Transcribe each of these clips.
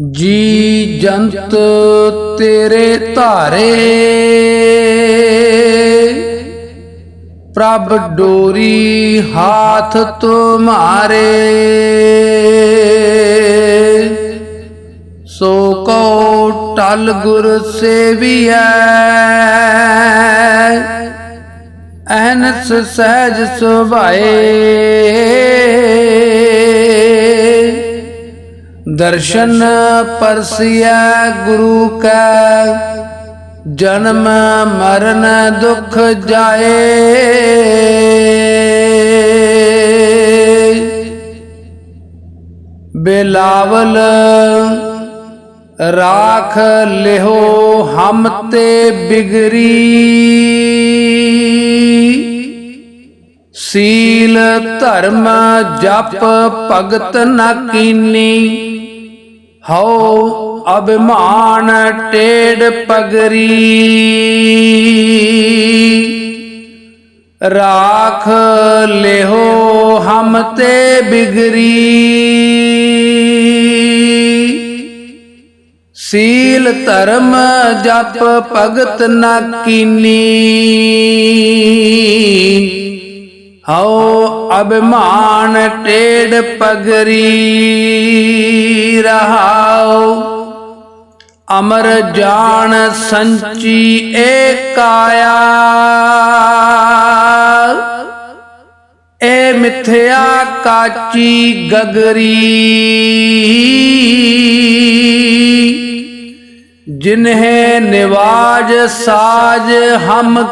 ਜੀ ਜੰਤ ਤੇਰੇ ਧਾਰੇ। ਪ੍ਰਭ ਡੋਰੀ ਹਾਥ ਤੁਮਾਰੇ ਸੋ ਕੋ ਟਲ ਗੁਰ ਸੇਵੀਐ। ਅਹਨਸ ਸਹਿਜ ਸੁਭਾਏ। ਦਰਸ਼ਨ ਪਰਸਿਆ ਗੁਰੂ ਕੈ, ਜਨਮ ਮਰਨ ਦੁਖ ਜਾਏ। ਬੇਲਾਵਲ ਰਾਖ ਲਿਹੋ ਹਮ ਤੇ ਬਿਗਰੀ। ਸੀਲ ਧਰਮ ਜਪ ਭਗਤ ਨ ਕੀਨੀ। ਹਉ ਅਭਿਮਾਨ ਟੇੜ ਪਗਰੀ। ਰਾਖ ਲਿਹੋ ਹਮ ਤੇ ਬਿਗਰੀ। ਸੀਲ ਧਰਮ ਜਪ ਭਗਤ ਨ ਕੀਨੀ। ਹਉ ਅਭਿਮਾਨ ਟੇੜ ਪਗਰੀ ਰਹਾਉ ਅਮਰ ਜਾਣ ਸੰਚੀ ਏ ਕਾਇਆ ਏ ਮਿਥਿਆ ਕਾਚੀ ਗਗਰੀ। ਜਿਨਹਿ ਨਿਵਾਜ ਸਾਜ ਹਮ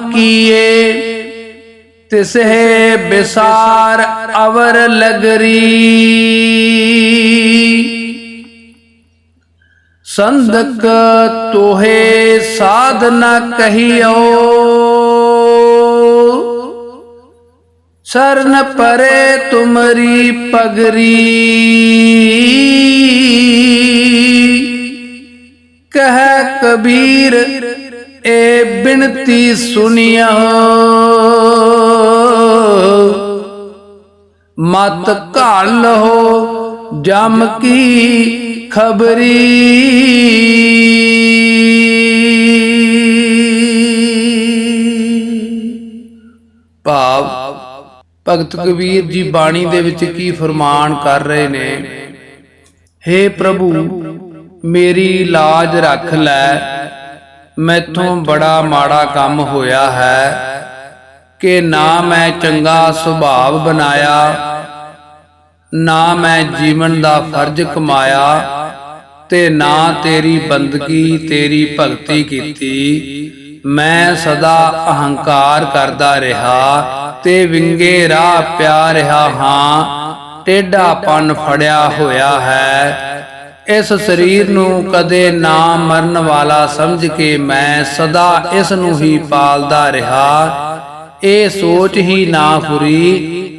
ਕੀਏ ਤਿਸਹਿ ਬਿਸਾਰ ਅਵਰ ਲਗਰੀ। ਸੰਦਕ ਤੋਹੇ ਸਾਧਨਾ ਕਹੀਓ। ਸਰਨ ਪਰੇ ਤੁਮਰੀ ਪਗਰੀ। ਕਹਿ ਕਬੀਰ, ਏ ਬਿਨਤੀ ਸੁਨਿਆ। ਮਤ ਘਾਲ ਹੋ ਜਮ ਕੀ ਖਬਰੀ। ਭਾਵ ਭਗਤ ਕਬੀਰ ਜੀ ਬਾਣੀ ਦੇ ਵਿੱਚ ਕੀ ਫਰਮਾਨ ਕਰ ਰਹੇ ਨੇ? हे ਪ੍ਰਭੂ, ਮੇਰੀ ਲਾਜ ਰੱਖ ਲੈ। ਮੈਥੋਂ ਬੜਾ ਮਾੜਾ ਕੰਮ ਹੋਇਆ ਹੈ। ਕਿ ਨਾ ਮੈਂ ਚੰਗਾ ਸੁਭਾਵ ਬਣਾਇਆ, ਨਾ ਮੈਂ ਜੀਵਨ ਦਾ ਫਰਜ਼ ਕਮਾਇਆ ਤੇ ਨਾ ਤੇਰੀ ਬੰਦਗੀ, ਤੇਰੀ ਭਗਤੀ ਕੀਤੀ। ਮੈਂ ਸਦਾ ਅਹੰਕਾਰ ਕਰਦਾ ਰਿਹਾ ਤੇ ਵਿੰਗੇ ਰਾਹ ਪਿਆ ਰਿਹਾ ਹਾਂ, ਟੇਢਾਪਨ ਫੜਿਆ ਹੋਇਆ ਹੈ। ਇਸ ਸਰੀਰ ਨੂੰ ਕਦੇ ਨਾ ਮਰਨ ਵਾਲਾ ਸਮਝ ਕੇ ਮੈਂ ਸਦਾ ਇਸ ਨੂੰ ਹੀ ਪਾਲਦਾ ਰਿਹਾ। ਇਹ ਸੋਚ ਹੀ ਨਾ ਫੁਰੀ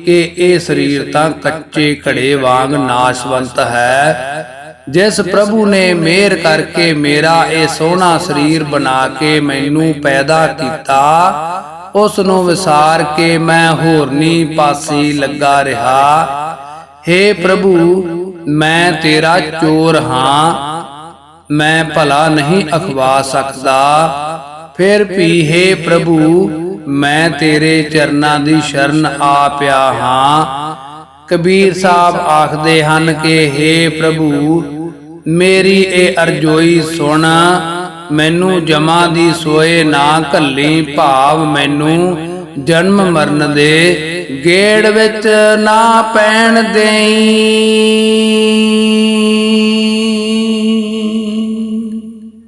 ਕਿ ਇਹ ਸਰੀਰ ਤਾਂ ਕੱਚੇ ਘੜੇ ਵਾਂਗ ਨਾਸ਼ਵੰਤ ਹੈ। ਜਿਸ ਪ੍ਰਭੂ ਨੇ ਮਿਹਰ ਕਰਕੇ ਮੇਰਾ ਇਹ ਸੋਹਣਾ ਸਰੀਰ ਬਣਾ ਕੇ ਮੈਨੂੰ ਪੈਦਾ ਕੀਤਾ, ਉਸ ਨੂੰ ਵਿਸਾਰ ਕੇ ਮੈਂ ਹੋਰਨੀ ਪਾਸੀ ਲੱਗਾ ਰਿਹਾ। हे ਪ੍ਰਭੂ, ਮੈਂ ਤੇਰਾ ਚੋਰ ਹਾਂ। ਮੈਂ ਭਲਾ ਨਹੀਂ ਅਖਵਾ ਸਕਦਾ। ਫਿਰ ਵੀ हे ਪ੍ਰਭੂ ਮੈਂ ਤੇਰੇ ਚਰਨਾਂ ਦੀ ਸ਼ਰਨ ਆ ਪਿਆ ਹਾਂ। ਕਬੀਰ ਸਾਹਿਬ ਆਖਦੇ ਹਨ ਕਿ हे ਪ੍ਰਭੂ, ਮੇਰੀ ਇਹ ਅਰਜ਼ੋਈ ਸੁਣ। ਮੈਨੂੰ ਜਮਾ ਦੀ ਸੋਏ ਨਾ ਘੱਲੀ ਭਾਵ ਮੈਨੂੰ ਜਨਮ ਮਰਨ ਦੇ ਗੇੜ ਵਿੱਚ ਨਾ ਪੈਣ ਦੇਈ।